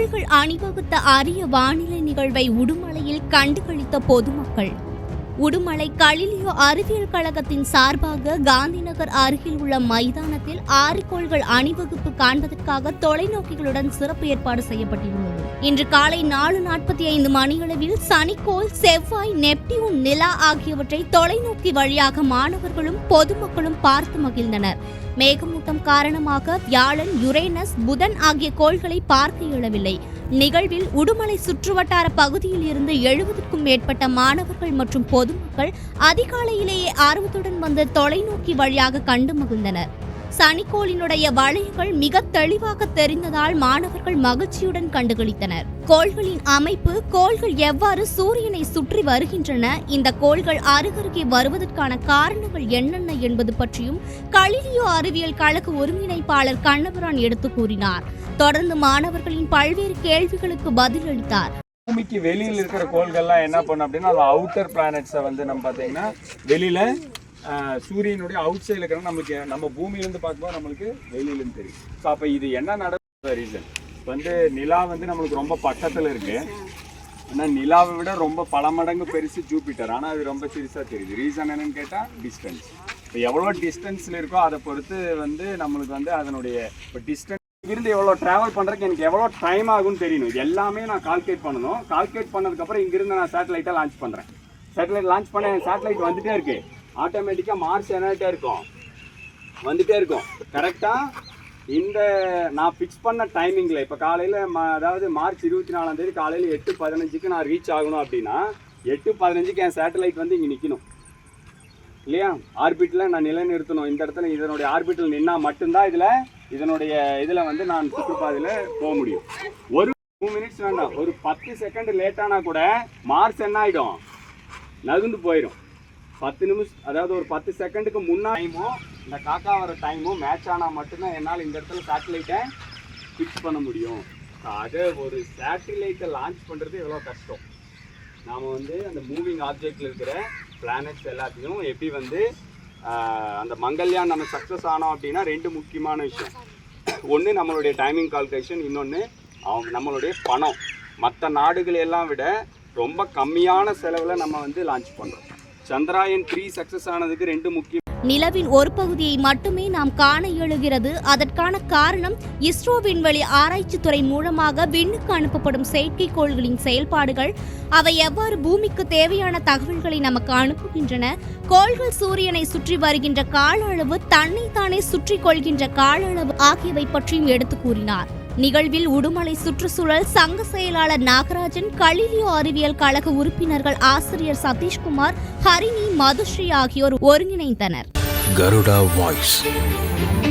கோள்கள் அணிவகுத்த அரிய வானிலை நிகழ்வை உடுமலையில் கண்டுகளித்த பொதுமக்கள். உடுமலை கலிலியோ அறிவியல் கழகத்தின் சார்பாக காந்திநகர் அருகில் உள்ள மைதானத்தில் ஆறுகோள்கள் அணிவகுப்பு காண்பதற்காக தொலைநோக்கிகளுடன் சிறப்பு ஏற்பாடு செய்யப்பட்டிருந்தது. இன்று காலை நாலு நாற்பத்தி ஐந்து மணியளவில் சனிக்கோள் செவ்வாய் நெப்டியூன் நிலா ஆகியவற்றை தொலைநோக்கி வழியாக மாணவர்களும் பொதுமக்களும் பார்த்து மகிழ்ந்தனர். மேகமூட்டம் காரணமாக வியாழன் யுரேனஸ் புதன் ஆகிய கோள்களை பார்க்க இயலவில்லை. நிகழ்வில் உடுமலை சுற்றுவட்டார பகுதியில் இருந்து எழுபதுக்கும் மேற்பட்ட மாணவர்கள் மற்றும் பொதுமக்கள் அதிகாலையிலேயே ஆர்வத்துடன் வந்த தொலைநோக்கி வழியாக கண்டு மகிழ்ந்தனர். சனிக்கோளினுடைய வளையங்கள் மிக தெளிவாக தெரிந்ததால் மாணவர்கள் மகிழ்ச்சியுடன் கண்டுகளித்தனர். கோள்களின் அமைப்பு கோள்கள் எவ்வாறு சூரியனை சுற்றி வருகின்றன இந்த கோள்கள் அருகருகே வருவதற்கான காரணங்கள் என்னென்ன என்பது பற்றியும் கலிலியோ அறிவியல் கழக ஒருங்கிணைப்பாளர் கண்ணபுரான் எடுத்து கூறினார். தொடர்ந்து மாணவர்களின் பல்வேறு கேள்விகளுக்கு பதிலளித்தார். பூமிக்கு வெளியில் இருக்கிற கோள்கள்லாம் என்ன பண்ணும் அப்படின்னா அவுட்டர் பிளானட்ஸை வந்து நம்ம பார்த்தீங்கன்னா வெளியில சூரியனுடைய அவுட் சைடில் இருக்கிற நமக்கு நம்ம பூமியிலேருந்து பார்க்கும்போது நம்மளுக்கு வெளியிலேருந்து தெரியும். ஸோ அப்போ இது என்ன நடந்த ரீசன் வந்து நிலா வந்து நம்மளுக்கு ரொம்ப பக்கத்தில் இருக்கு. ஆனால் நிலாவை விட ரொம்ப பல மடங்கு பெருசு ஜூபிட்டர். ஆனால் அது ரொம்ப சிறுசாக தெரியுது. ரீசன் என்னன்னு கேட்டால் டிஸ்டன்ஸ் இப்போ எவ்வளோ டிஸ்டன்ஸில் இருக்கோ அதை பொறுத்து வந்து நம்மளுக்கு வந்து அதனுடைய இப்போ டிஸ்டன்ஸ் இங்கிருந்து எவ்வளோ ட்ராவல் பண்ணுறதுக்கு எனக்கு எவ்வளோ டைம் ஆகும்னு தெரியணும். இது எல்லாமே நான் கால்குலேட் பண்ணணும். கால்குலேட் பண்ணதுக்கப்புறம் இங்கிருந்து நான் சேட்டலைட்டாக லான்ச் பண்ணுறேன் சேட்டலைட் லான்ச் பண்ண சேட்டலைட் வந்துட்டே இருக்குது ஆட்டோமேட்டிக்காக மார்ச் என்னட்டே இருக்கும். வந்துகிட்டே இருக்கும். கரெக்டாக இந்த நான் ஃபிக்ஸ் பண்ண டைமிங்கில் இப்போ காலையில் ம அதாவது மார்ச் இருபத்தி நாலாம் தேதி காலையில் எட்டு பதினஞ்சுக்கு நான் ரீச் ஆகணும் அப்படின்னா எட்டு பதினஞ்சுக்கு என் சேட்டலைட் வந்து இங்கே நிற்கணும் இல்லையா? ஆர்பிட்டில் நான் நிலைநிறுத்தணும். இந்த இடத்துல இதனுடைய ஆர்பிட்டில் நின்னா மட்டும்தான் இதில் இதனுடைய இதில் வந்து நான் சுற்றுப்பாதையில் போக முடியும். ஒரு டூ மினிட்ஸ் வேண்டாம். ஒரு பத்து செகண்ட் லேட்டானா கூட மார்ச் என்ன ஆகிடும் நகுந்து போயிடும் பத்து நிமிஷம் அதாவது ஒரு பத்து செகண்டுக்கு முன்னாடி டைமும் இந்த காக்கா வர டைமும் மேட்ச் ஆனால் மட்டும்தான் என்னால் இந்த இடத்துல சேட்டலைட்டை ஃபிக்ஸ் பண்ண முடியும். அது ஒரு சேட்டலைட்டை லான்ச் பண்ணுறது எவ்வளோ கஷ்டம். நாம் வந்து அந்த மூவிங் ஆப்ஜெக்டில் இருக்கிற பிளானட்ஸ் எல்லாத்தையும் எப்படி வந்து அந்த மங்கல்யான் நம்ம சக்ஸஸ் ஆனோம் அப்படின்னா ரெண்டு முக்கியமான விஷயம். ஒன்று நம்மளுடைய டைமிங் கால்குலேஷன் இன்னொன்று அவங்க நம்மளுடைய பணம். மற்ற நாடுகள் எல்லாம் விட ரொம்ப கம்மியான செலவில் நம்ம வந்து லான்ச் பண்ணுறோம் சந்திராயன் த்ரீ சக்சஸ் ஆனதுக்கு ரெண்டு முக்கிய நிலவின் ஒரு பகுதியை மட்டுமே நாம் காண இயலுகிறது. அதற்கான காரணம் இஸ்ரோ விண்வெளி ஆராய்ச்சித்துறை மூலமாக விண்ணுக்கு அனுப்பப்படும் செயற்கைக்கோள்களின் செயல்பாடுகள். அவை எவ்வாறு பூமிக்கு தேவையான தகவல்களை நமக்கு அனுப்புகின்றன? கோள்கள் சூரியனை சுற்றி வருகின்ற கால அளவு தன்னைத்தானே சுற்றி கொள்கின்ற கால அளவு ஆகியவை பற்றியும் எடுத்து கூறினார். நிகழ்வில் உடுமலை சுற்றுச்சூழல் சங்க செயலாளர் நாகராஜன் கலிலியோ அறிவியல் கழக உறுப்பினர்கள் ஆசிரியர் சதீஷ்குமார் ஹரிணி மதுஸ்ரீ ஆகியோர் ஒருங்கிணைந்தனர்.